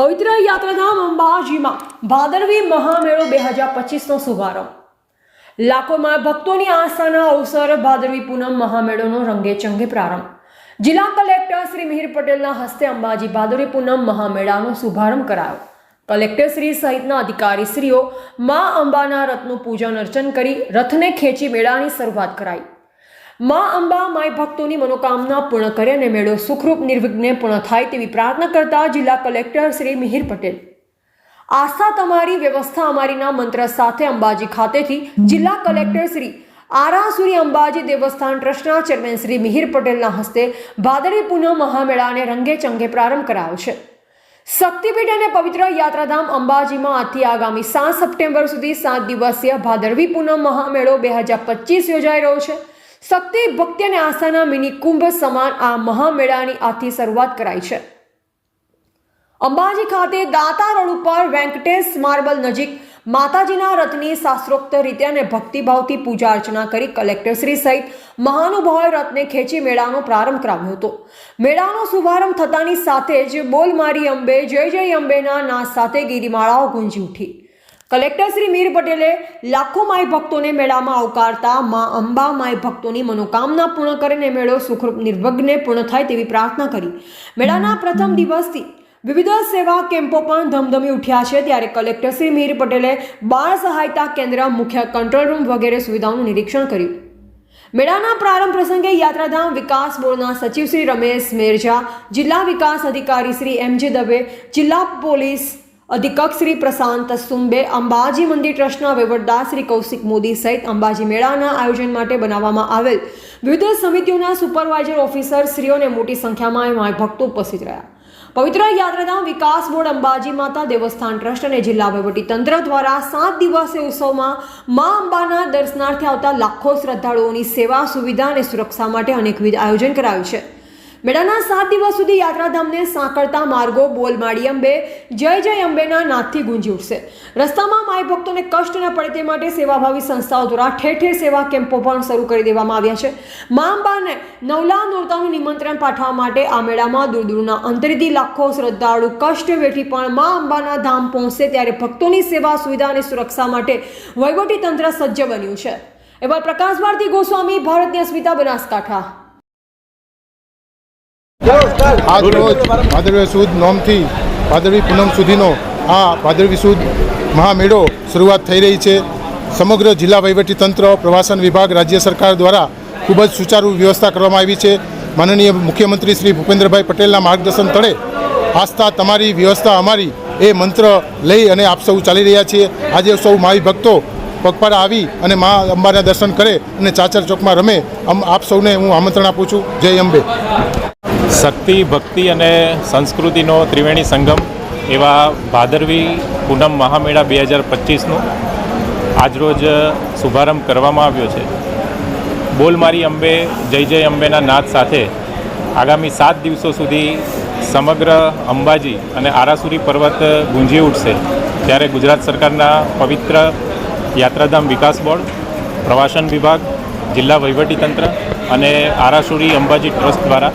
પવિત્ર યાત્રાધામ અંબાજીમાં ભાદરવી મહામેળો બે હજાર પચીસનો શુભારંભ. લાખોમાં ભક્તોની આસ્થાના અવસર ભાદરવી પૂનમ મહામેળોનો રંગે ચંગે પ્રારંભ. જિલ્લા કલેક્ટર શ્રી મિહિર પટેલના હસ્તે અંબાજી ભાદરવી પૂનમ મહામેળાનો શુભારંભ કરાયો. કલેક્ટર શ્રી સહિતના અધિકારીશ્રીઓ મા અંબાના રથનું પૂજન અર્ચન કરી રથને ખેંચી મેળાની શરૂઆત કરાઈ. મા અંબા માય ભક્તોની મનોકામના પૂર્ણ કરે અને મેળો સુખરૂપ, નિર્વિઘ્ને પૂર્ણ થાય તેવી પ્રાર્થના કરતા જિલ્લા કલેક્ટર શ્રી મિહિર પટેલ. આસ્થા તમારી વ્યવસ્થા અમારીના મંત્ર સાથે અંબાજી ખાતેથી જિલ્લા કલેક્ટર શ્રી આરાસુરી અંબાજી દેવસ્થાન ટ્રસ્ટના ચેરમેન શ્રી મિહિર પટેલના હસ્તે ભાદરવી પુનઃ મહામેળાને રંગે ચંગે પ્રારંભ કરાયો છે. શક્તિપીઠ અને પવિત્ર યાત્રાધામ અંબાજીમાં આજથી આગામી સાત સપ્ટેમ્બર સુધી સાત દિવસીય ભાદરવી પૂનમ મહામેળો બે હજાર પચીસ યોજાઈ રહ્યો છે. શક્તિ, ભક્તિ અને આસ્થાના મિની કુંભ સમાન આ મહામેળાની આથી શરૂઆત કરાઈ છે. અંબાજી ખાતે દાતા રોડ ઉપર વેંકટેશ માર્બલ નજીક માતાજીના રથની શાસ્ત્રોક્ત રીતે અને ભક્તિભાવથી પૂજા અર્ચના કરી કલેક્ટરશ્રી સહિત મહાનુભાવે રથને ખેંચી મેળાનો પ્રારંભ કરાવ્યો હતો. મેળાનો શુભારંભ થતાની સાથે જ બોલ મારી અંબે, જય જય અંબેના નાદ સાથે ગિરિમાળાઓ ગુંજી ઉઠી. કલેક્ટર શ્રી મીર પટેલે લાખો માય ભક્તોને મેળામાં આવકારતા મા અંબા માય ભક્તોની મનોકામના પૂર્ણ કરીને મેળો સુખરૂપ નિર્વિઘ્ને પૂર્ણ થાય તેવી પ્રાર્થના કરી. મેળાના પ્રથમ દિવસથી વિવિધ સેવા કેમ્પો પણ ધમધમી ઉઠ્યા છે ત્યારે કલેક્ટર શ્રી મીર પટેલે બાળ સહાયતા કેન્દ્ર, મુખ્ય કંટ્રોલ રૂમ વગેરે સુવિધાઓનું નિરીક્ષણ કર્યું. મેળાના પ્રારંભ પ્રસંગે યાત્રાધામ વિકાસ બોર્ડના સચિવ શ્રી રમેશ મેરજા, જિલ્લા વિકાસ અધિકારી શ્રી એમ જે દવે, જિલ્લા પોલીસ અધિક્ષક શ્રી પ્રશાંત સુંબે અંબાજી મંદિર ટ્રસ્ટના વહીવટદાર શ્રી કૌશિક મોદી સહિત અંબાજી મેળાના આયોજન માટે બનાવવામાં આવેલ. વિવિધ સમિતિઓના સુપરવાઇઝર ઓફિસર શ્રીઓને મોટી સંખ્યામાં એમાં ભક્તો ઉપસ્થિત રહ્યા. પવિત્ર યાત્રાધામ વિકાસ બોર્ડ અંબાજી માતા દેવસ્થાન ટ્રસ્ટ અને જિલ્લા તંત્ર દ્વારા સાત દિવસીય ઉત્સવમાં મા અંબાના દર્શનાર્થે આવતા લાખો શ્રદ્ધાળુઓની સેવા, સુવિધા અને સુરક્ષા માટે અનેકવિધ આયોજન કરાયું છે. મેળાના સાત દિવસ સુધી યાત્રાધામને સાંકળતા માર્ગો બોલમાળી અંબે, જય જય અંબેના નાદથી ગુંજી ઉઠશે. રસ્તામાં માય ભક્તોને કષ્ટ ન પડે તે માટે સેવાભાવી સંસ્થાઓ દ્વારા ઠેર ઠેર સેવા કેમ્પો પણ શરૂ કરી દેવામાં આવ્યા છે. મા અંબાને નવલા નોરતાનું નિમંત્રણ પાઠવવા માટે આ મેળામાં દૂર દૂરના અંતરેથી લાખો શ્રદ્ધાળુ કષ્ટ વેઠી પણ મા અંબાના ધામ પહોંચશે ત્યારે ભક્તોની સેવા, સુવિધા અને સુરક્ષા માટે વહીવટી તંત્ર સજ્જ બન્યું છે. એવા પ્રકાશ ભારતી ગોસ્વામી ભારતની અસ્મિતા બનાસકાંઠા. આજ રોજ ભાદરવી સુદ નોમથી ભાદરવી પૂનમ સુધીનો આ ભાદરવી સુદ મહામેળો શરૂઆત થઈ રહી છે. સમગ્ર જિલ્લા વહીવટીતંત્ર પ્રવાસન વિભાગ રાજ્ય સરકાર દ્વારા ખૂબ જ સુચારુ વ્યવસ્થા કરવામાં આવી છે. માનનીય મુખ્યમંત્રી શ્રી ભૂપેન્દ્રભાઈ પટેલના માર્ગદર્શન તળે આસ્થા તમારી વ્યવસ્થા અમારી એ મંત્ર લઈ અને આપ સૌ ચાલી રહ્યા છીએ. આજે સૌ માઈ ભક્તો પગપાળા આવી અને મા અંબાના દર્શન કરે અને ચાચર ચોકમાં રમે. આપ સૌને હું આમંત્રણ આપું છું. જય અંબે. શક્તિ, ભક્તિ અને સંસ્કૃતિનો ત્રિવેણી સંગમ એવા ભાદરવી પૂનમ મહામેળા બે હજાર પચીસનું આજરોજ શુભારંભ કરવામાં આવ્યો છે. બોલમારી અંબે, જય જય અંબેના નાદ સાથે આગામી સાત દિવસો સુધી સમગ્ર અંબાજી અને આરાસુરી પર્વત ગુંજી ઉઠશે. ત્યારે ગુજરાત સરકારના પવિત્ર યાત્રાધામ વિકાસ બોર્ડ, પ્રવાસન વિભાગ, જિલ્લા વહીવટીતંત્ર અને આરાસુરી અંબાજી ટ્રસ્ટ દ્વારા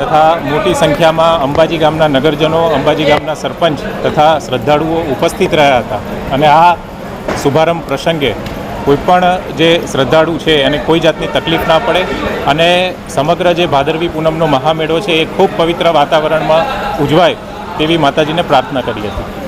તથા મોટી સંખ્યામાં અંબાજી ગામના નગરજનો, અંબાજી ગામના સરપંચ તથા શ્રદ્ધાળુઓ ઉપસ્થિત રહ્યા હતા. અને આ શુભારંભ પ્રસંગે કોઈપણ જે શ્રદ્ધાળુ છે, એને કોઈ જાતની તકલીફ ના પડે અને સમગ્ર જે ભાદરવી પૂનમનો મહામેળો છે, એ ખૂબ પવિત્ર વાતાવરણમાં ઉજવાય તેવી માતાજીને પ્રાર્થના કરી હતી